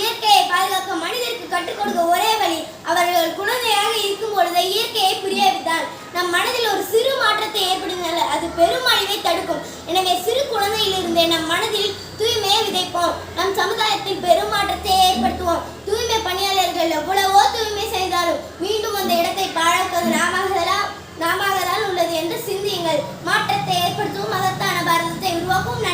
இயற்கையை பாதுகாக்க மனிதருக்கு கற்றுக் கொடுக்க ஒரே வழி அவர்கள் குழந்தையாக இருக்கும் பொழுது இயற்கையை புரிய வைத்தால். நம் மனதில் ஒரு சிறு மாற்றத்தை ஏற்படுத்தினால் அது பெரும் அழிவை தடுக்கும். எனவே சிறு குழந்தையிலிருந்தே நம் மனதில் தூய்மையை விதைப்போம். நம் சமுதாயத்தில் பெரும் மாற்றத்தை ஏற்படுத்துவோம். தூய்மை பணியாளர்கள் எவ்வளவோ தூய்மை செய்தாலும் மீண்டும் அந்த இடத்தை பாழாக்குவது நாமதான் நாமதான் உள்ளது என்று சிந்தியுங்கள். மாற்றத்தை ஏற்படுத்துவோம். மகத்தான பாரதத்தை உருவாக்கும்